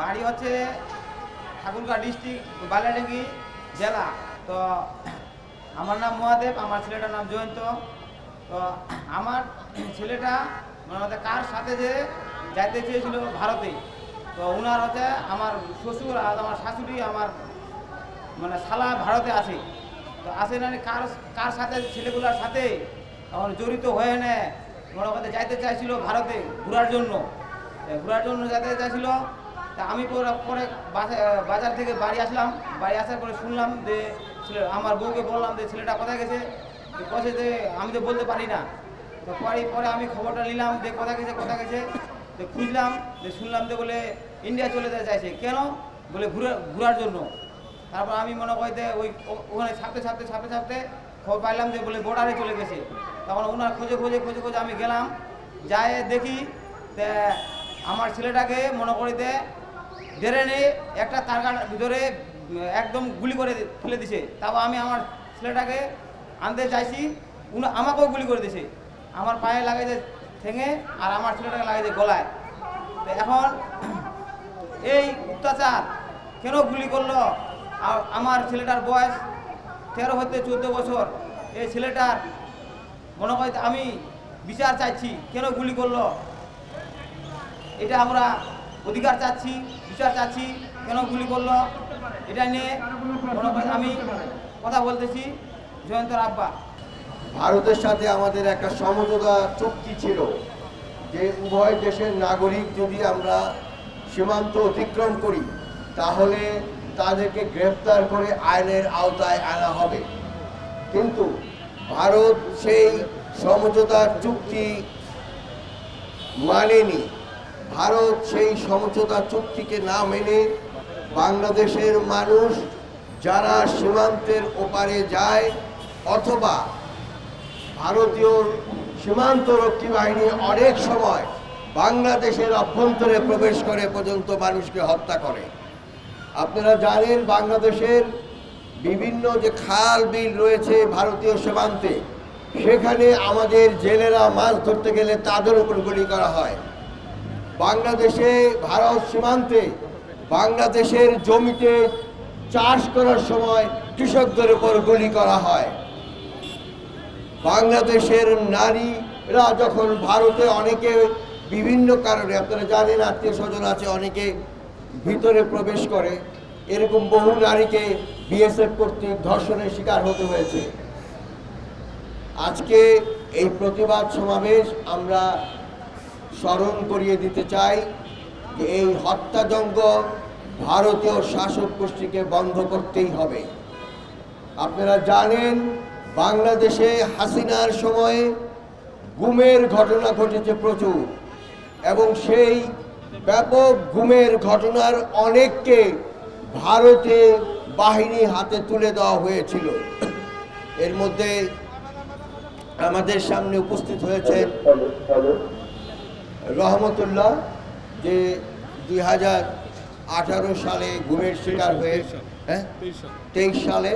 বাড়ি হচ্ছে ঠাকুরগাঁ ডিস্ট্রিক্ট বালিয়াডাঙ্গি জেলা। তো আমার নাম মহাদেব, আমার ছেলেটার নাম জয়ন্ত। তো আমার ছেলেটা মানে হচ্ছে কার সাথে যে যাইতে চেয়েছিল ভারতে। তো ওনার হচ্ছে আমার শ্বশুর আর আমার শাশুড়ি আমার মানে শালা ভারতে আছে। তো আসে না কার কার সাথে ছেলেগুলোর সাথে? তখন জড়িত হয়ে নে মনে করতে যাইতে চাইছিল ভারতে ঘোরার জন্য। ঘোরার জন্য যাইতে চাইছিল। তা আমি পরে পরে বাজার থেকে বাড়ি আসলাম। বাড়ি আসার পরে শুনলাম যে ছেলে, আমার বউকে বললাম যে ছেলেটা কোথায় গেছে? কছে যে আমি তো বলতে পারি না। তো পরে পরে আমি খবরটা নিলাম যে কোথায় গেছে কোথায় গেছে? তো খুঁজলাম, যে শুনলাম যে বলে ইন্ডিয়া চলে যেতে চাইছে কেন? বলে ঘুরে, ঘোরার জন্য। তারপর আমি মনে করতে ওই ওখানে ছাপতে ছাপতে ছাপতে ছাপতে খবর পাইলাম যে বলে বর্ডারে চলে গেছে। তখন ওনার খোঁজে খোঁজে খোঁজে খোঁজে আমি গেলাম। যাই দেখি তে আমার ছেলেটাকে মনে করিতে ধরে নিয়ে একটা তার ভিতরে, একদম গুলি করে ফেলে দিছে। তাও আমি আমার ছেলেটাকে আনতে চাইছি, উনি আমাকেও গুলি করে দিছে। আমার পায়ে লাগাইছে ঠেঙে আর আমার ছেলেটাকে লাগাইছে গলায়। তো এখন এই অত্যাচার কেন গুলি করল? আমার ছেলেটার বয়স তেরো হতে চোদ্দ বছর। এই ছেলেটার মনে হয় আমি বিচার চাইছি, কেন গুলি করল? এটা আমরা অধিকার চাচ্ছি, বিচার চাচ্ছি, কেন গুলি করল, এটা নিয়ে আমি কথা বলতেছি জয়ন্তর আব্বা। ভারতের সাথে আমাদের একটা সমঝোতা চুক্তি ছিল যে উভয় দেশের নাগরিক যদি আমরা সীমান্ত অতিক্রম করি, তাহলে তাদেরকে গ্রেফতার করে আইনের আওতায় আনা হবে। কিন্তু ভারত সেই সমঝোতা চুক্তি মানেনি। ভারত সেই সমঝোতা চুক্তিকে না মেনে বাংলাদেশের মানুষ যারা সীমান্তের ওপারে যায় অথবা ভারতীয় সীমান্ত রক্ষী বাহিনী অনেক সময় বাংলাদেশের অভ্যন্তরে প্রবেশ করে পর্যন্ত মানুষকে হত্যা করে। আপনারা জানেন বাংলাদেশের বিভিন্ন যে খাল বিল রয়েছে ভারতীয় সীমান্তে, সেখানে আমাদের জেলেরা মাছ ধরতে গেলে তাদের উপর গুলি করা হয়। বাংলাদেশে, ভারত সীমান্তে, বাংলাদেশের জমিতে চাষ করার সময় কৃষকদের উপর গুলি করা হয়। বাংলাদেশের নারীরা যখন ভারতে অনেকে বিভিন্ন কারণে, আপনারা জানেন আত্মীয় স্বজন আছে, অনেকে ভিতরে প্রবেশ করে, এরকম বহু নারীকে বিএসএফ কর্তৃক ধর্ষণের শিকার হতে হয়েছে। আজকে এই প্রতিবাদ সমাবেশ আমরা স্মরণ করিয়ে দিতে চাই যে এই হত্যাযজ্ঞ ভারতীয় শাসক গোষ্ঠীকে বন্ধ করতেই হবে। আপনারা জানেন, বাংলাদেশে হাসিনার সময়ে গুমের ঘটনা ঘটেছে প্রচুর এবং সেই ব্যাপক গুমের ঘটনার অনেককে ভারতে বাহিনী হাতে তুলে দেওয়া হয়েছিল। এর মধ্যে আমাদের সামনে উপস্থিত হয়েছেন রহমতুল্লাহ যে দুই হাজার আঠারো সালে গুমের শিকার হয়ে হ্যাঁ? তেইশ সালে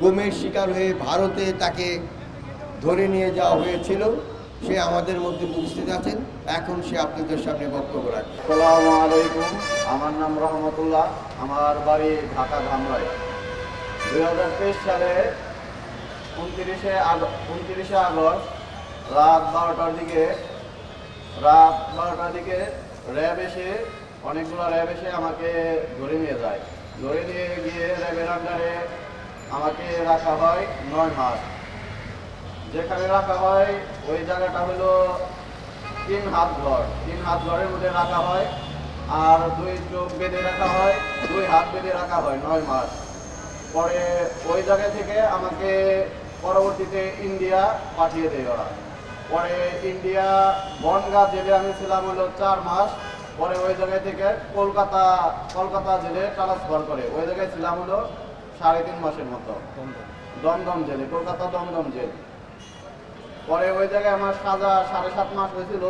গুমের শিকার হয়ে ভারতে তাকে ধরে নিয়ে যাওয়া হয়েছিল। সে আমাদের মধ্যে উপস্থিত আছেন। এখন সে আপনাদের সামনে বক্তব্য রাখবে আসসালামু আলাইকুম। আমার নাম রহমতুল্লাহ। আমার বাড়ি ঢাকা ধামরাই। দুই হাজার তেইশ সালে উনত্রিশে আগস্ট উনত্রিশে আগস্ট রাত বারোটার দিকে রাত বারোটার দিকে র্যাব এসে, অনেকগুলো র্যাব এসে আমাকে ধরে নিয়ে যায়। ধরে নিয়ে গিয়ে র্যাবের আন্ডারে আমাকে রাখা হয় নয় মাস যেখানে রাখা হয়, ওই জায়গাটা হলো তিন হাত ঘর। তিন হাত ঘরের মধ্যে রাখা হয় আর দুই চোখ বেঁধে রাখা হয়, দুই হাত বেঁধে রাখা হয় নয় মাস। পরে ওই জায়গা থেকে আমাকে পরবর্তীতে ইন্ডিয়া পাঠিয়ে দেয় ওরা। পরে ইন্ডিয়া বনগা জেলে আমি ছিলাম হলো চার মাস। পরে ওই জায়গায় থেকে কলকাতা কলকাতা জেলে ট্রান্সফার করে। ওই জায়গায় ছিলাম হলো সাড়ে তিন মাসের মতো। দমদম জেলে, কলকাতা দমদম জেল। পরে ওই জায়গায় আমার সাজা সাড়ে সাত মাস হয়েছিল।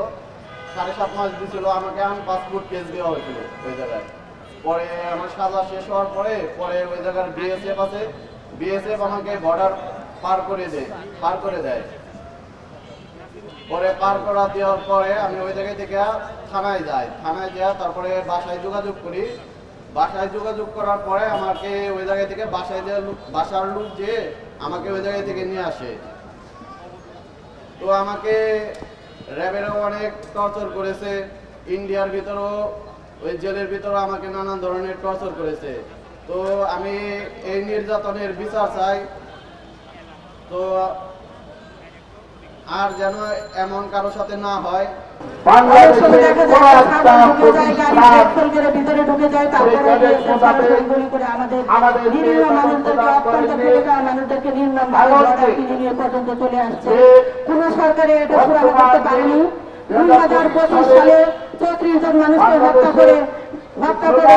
সাড়ে সাত মাস দিয়েছিল আমাকে আন পাসপোর্ট কেস দেওয়া হয়েছিল ওই জায়গায়। পরে আমার সাজা শেষ হওয়ার পরে পরে ওই জায়গার বিএসএফ আছে। বিএসএফ আমাকে বর্ডার পার করে দেয়, পার করে দেয়। পরে পার করা দেওয়ার পরে আমি ওই জায়গায় থেকে থানায় যাই। থানায় যাই, তারপরে বাসায় যোগাযোগ করি। বাসায় যোগাযোগ করার পরে আমাকে ওই জায়গা থেকে বাসায় যে বাসার লোক যে আমাকে ওই জায়গা থেকে নিয়ে আসে। তো আমাকে র্যাবেরও অনেক টর্চার করেছে। ইন্ডিয়ার ভিতরেও, ওই জেলের ভিতরেও আমাকে নানান ধরনের টর্চার করেছে। তো আমি এই নির্যাতনের বিচার চাই। তো আর যেন এমন কারোর সাথে না হয়। করে করে কিনে সরকারে এটা সুরাহা করতে পারেনি। দুই হাজার পঁচিশ সালে চৌত্রিশ জন মানুষকে হত্যা করে হত্যা করে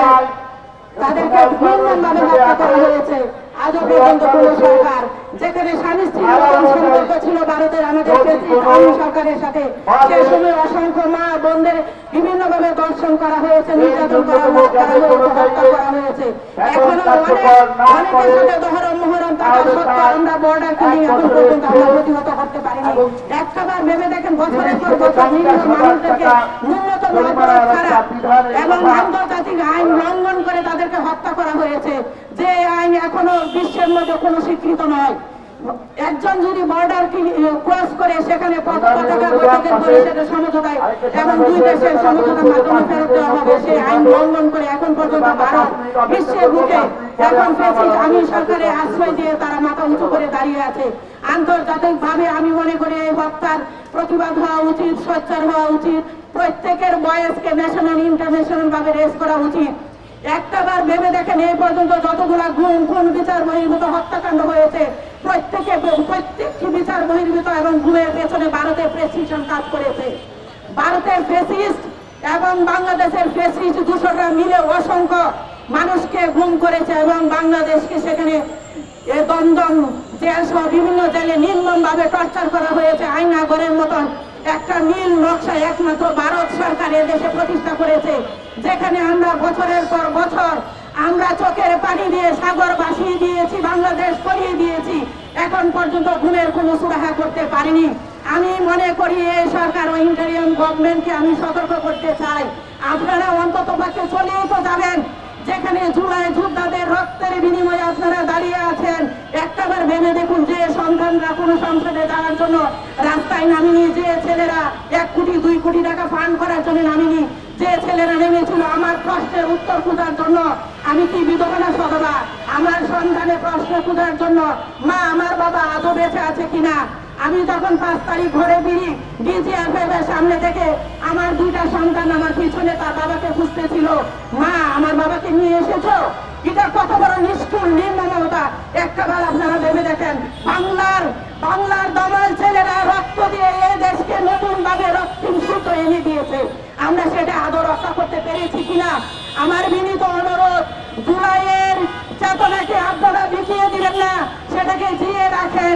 তাদেরকে নির্মমভাবে হত্যা করা হয়েছে। আজও পর্যন্ত কোন সরকার যেখানে স্বামী মতন সম্পর্ক ছিল ভারতের আমাদের সরকারের সাথে। সেই সময় অসংখ্য মা বোনদের বিভিন্ন ভাবে দর্শন করা হয়েছে নির্যাতন করা হয়েছে হত্যা করা হয়েছে। এখনও অনেক অনেকের সাথে মহরম থাকা সত্ত্বেও আমরা বর্ডার কিলিং এখন পর্যন্ত আমরা প্রতিহত করতে পারিনি। একটাবার ভেবে দেখেন বছরের পর বছর নিরীহ মানুষদেরকে ন্যূনতম অপরাধ ছাড়া এবং আন্তর্জাতিক আইন লঙ্ঘন করে তাদেরকে হত্যা করা হয়েছে। যে আইন এখনও বিশ্বের মধ্যে কোনো স্বীকৃত নয়। একজন যদি বর্ডার ক্রস করে সেখানে পতাকা বৈঠকের পরিষদের সমঝোতায় এবং দুই দেশের সমঝোতার মাধ্যমে ফেরত দেওয়া হবে। সেই আইন লঙ্ঘন করে এখন পর্যন্ত ভারত বিশ্বের বুকে এখন আমি সরকারে আশ্রয় দিয়ে তারা মাথা উঁচু করে দাঁড়িয়ে আছে। আন্তর্জাতিক ভাবে আমি মনে করি এই হত্যার প্রতিবাদ হওয়া উচিত, সোচ্চার হওয়া উচিত। প্রত্যেকের বয়সকে ন্যাশনাল ইন্টারন্যাশনাল ভাবে রেস করা উচিত। একটাবার ভেবে দেখেন, এই পর্যন্ত যতগুলা গুম, খুন, বিচার বহির্ভূত হত্যাকাণ্ড হয়েছে, প্রত্যেকে প্রত্যেকটি বিচার বহির্ভূত এবং গুমের পেছনে ভারতের প্রেসিশন কাজ করেছে। ভারতের ফেসিস্ট এবং বাংলাদেশের ফেসিস্ট দূষকরা মিলে অসংখ্য মানুষকে গুম করেছে এবং বাংলাদেশকে সেখানে দমদম জেল সহ বিভিন্ন জেলে নির্মম ভাবে টর্চার করা হয়েছে আইনাগরের মতন। একটা নীল নকশা একমাত্র ভারত সরকার এ দেশে প্রতিষ্ঠা করেছে, যেখানে আমরা বছরের পর বছর আমরা চোখের পানি দিয়ে সাগর ভাসিয়ে দিয়েছি, বাংলাদেশ করিয়ে দিয়েছি। এখন পর্যন্ত ঘুমের কোনো সুরাহা করতে পারিনি। আমি মনে করি এই সরকার ও ইন্টারিয়াম গভর্নমেন্টকে আমি সতর্ক করতে চাই। আপনারা অন্তত পক্ষে চলেই তো যাবেন। যেখানে জুলাই যোদ্ধাদের রক্তের বিনিময়ে আপনারা দাঁড়িয়ে আছেন একটাবার ভেবে দেখুন যে সন্তানরা কোনো সংসদে যাওয়ার জন্য রাস্তায় নামিনি যে ছেলেরা এক কোটি, দুই কোটি টাকা ফান্ড করার জন্য নামিনি, যে ছেলেরা নেমেছিল আমার প্রশ্নের উত্তর খোঁজার জন্য, আমি কি বিধবা না সদবা আমার সন্তানের প্রশ্ন খোঁজার জন্য মা, আমার বাবা আজও বেঁচে আছে কিনা? আমি যখন পাঁচ তারিখ ঘরে বেরি ডিজিএফএফ এর সামনে থেকে আমার দুইটা সন্তান আমার পিছনে, তার বাবাকে খুঁজতেছিল। মা, আমার বাবাকে নিয়ে এসেছ? এটা কত বড় নিষ্ঠুর নির্মমতা। একটা বার আপনারা ভেবে দেখেন, বাংলার বাংলার দমাল ছেলেরা রক্ত দিয়ে এই দেশকে নতুন ভাবে রক্তিম সূত্র এনে দিয়েছে। আমরা সেটা আদৌ রক্ষা করতে পেরেছি কিনা? আমার বিনীত অনুরোধ, জুলাইয়ের চেতনাকে আপনারা বিকিয়ে দিবেন না, সেটাকে জিয়ে রাখেন।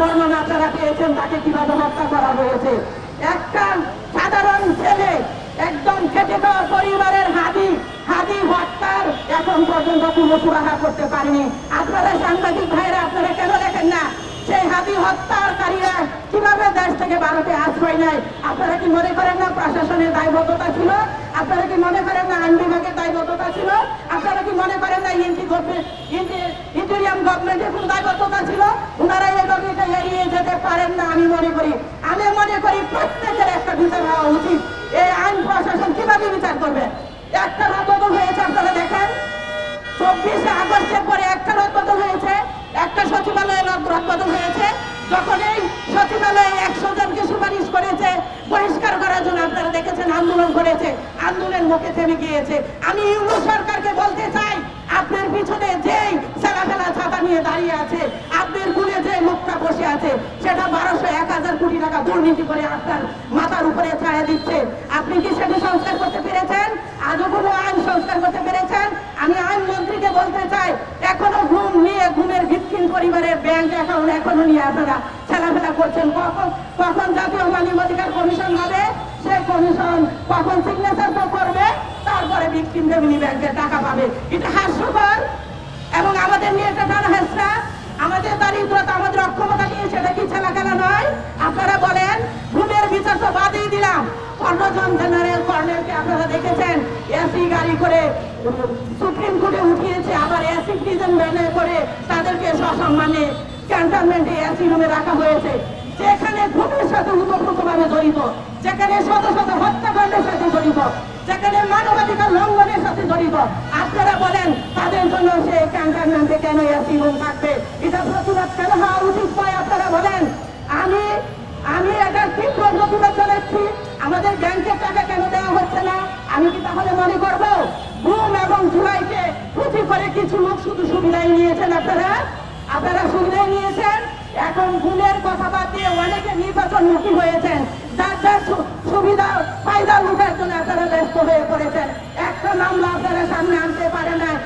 বর্ণনা আপনারা পেয়েছেন তাকে কীভাবে হত্যা করা হয়েছে? একটা সাধারণ ছেলে, একদম খেটে দেওয়া পরিবারের হাদি হাদি হত্যার এখন পর্যন্ত কোনো সুরাহা করতে পারেনি। আপনারা সাংবাদিক ভাইরা, আপনারা কেন দেখেন না? সেই হাদি হত্যাকারীরা কীভাবে দেশ থেকে ভারতে আশ্রয় নেয়, আপনারা কি মনে করেন না প্রশাসনের দায়বদ্ধতা ছিল? আপনারা কি মনে করেন না আইন বিভাগের দায়বদ্ধতা ছিল? আপনারা কি মনে করেন না ইন্টি ইন্টেরিয়াম গভর্নমেন্টের কোনো দায়বদ্ধতা ছিল? ওনারা এইভাবে এটা এড়িয়ে যেতে পারেন না, আমি মনে করি। আমি মনে করি প্রত্যেকের একটা বিচার হওয়া উচিত। এই আইন প্রশাসন কীভাবে বিচার করবে? একটা রদবদল হয়েছে, আপনারা দেখেন। চব্বিশে আগস্টের পরে একটা রদবদল হয়েছে, একটা সচিবালয়ে রদবদল হয়েছে। যখন এই সচিবালয়ে একশো জনকে সুপারিশ করেছে পরিষ্কার করার জন্য আপনারা দেখেছেন আন্দোলন করেছে আন্দোলন মুখে থেমে গিয়েছে। আমি ইউরো সরকারকে বলতে চাই, আপনার পিছনে যেই ছেলা ফেলা ছাতা নিয়ে দাঁড়িয়ে আছে, আপনার গুলে যে লোকটা বসে আছে, সেটা বারোশো এক হাজার কোটি টাকা দুর্নীতি করে আপনার মাথার উপরে ছায়া দিচ্ছে। আপনি কি সেটা সংস্কার করতে পেরেছেন? আজও আইন সংস্কার করতে পেরেছেন? আমি আইন মন্ত্রীকে বলতে চাই, এখনও ঘুম নিয়ে ঘুমের ভিত্তিহীন পরিবারের ব্যাংক অ্যাকাউন্ট এখনও নিয়ে আপনারা খেলাফেলা করছেন কখন? কখন জাতীয় মানব অধিকার কমিশন হবে? সেই কমিশন কখন সিগনেচার তো করবে? তারপরে ভিকটিম ফ্যামিলি ব্যাংকের টাকা পাবে। এটা হাস্যকর। এবং আমাদের নিয়ে এটা টানা হেসরা আমাদের দারিদ্রতা আমাদের অক্ষমতা নিয়ে সেটা কি ছেলা খেলা নয়? আপনারা বলেন, ঘুমের বিচার তো বাদই দিলাম। কর্ণজন জেনারেল কর্নেলকে আপনারা দেখেছেন? এসি গাড়ি করে সুপ্রিম কোর্টে উঠিয়েছে, আবার এসি প্রিজন ভ্যানে করে তাদেরকে সসম্মানে ক্যান্টনমেন্টে এসি রুমে রাখা হয়েছে। যেখানে ঘুমের সাথে উতপ্রোতভাবে জড়িত, যেখানে শত শত হত্যাকাণ্ডের সাথে জড়িত যেখানে মানবাধিকার লঙ্ঘনের সাথে জড়িত, আপনারা বলেন, তাদের জন্য সে ক্যান্টনমেন্টে কেন এসি রুম থাকবে? এটা প্রতিবাদ কেন হওয়া উচিত নয়, আপনারা বলেন? আমি আমি এটা তীব্র প্রতিবাদ জানাচ্ছি, আমাদের ব্যাংকের টাকা কেন দেওয়া হচ্ছে না? আমি কি তাহলে মনে করব? ঘুম এবং জুলাইকে পুঁথি করে কিছু লোক শুধু সুবিধাই নিয়েছেন আপনারা? আপনারা সুবিধাই নিয়েছেন? এখন ঘুমের কথা বাদ দিয়ে অনেকে নির্বাচনমুখী হয়েছেন। যার যার সুবিধা ফায়দা লুটার জন্য আপনারা ব্যস্ত হয়ে পড়েছেন। একটা মামলা আপনারা সামনে আনতে পারে না।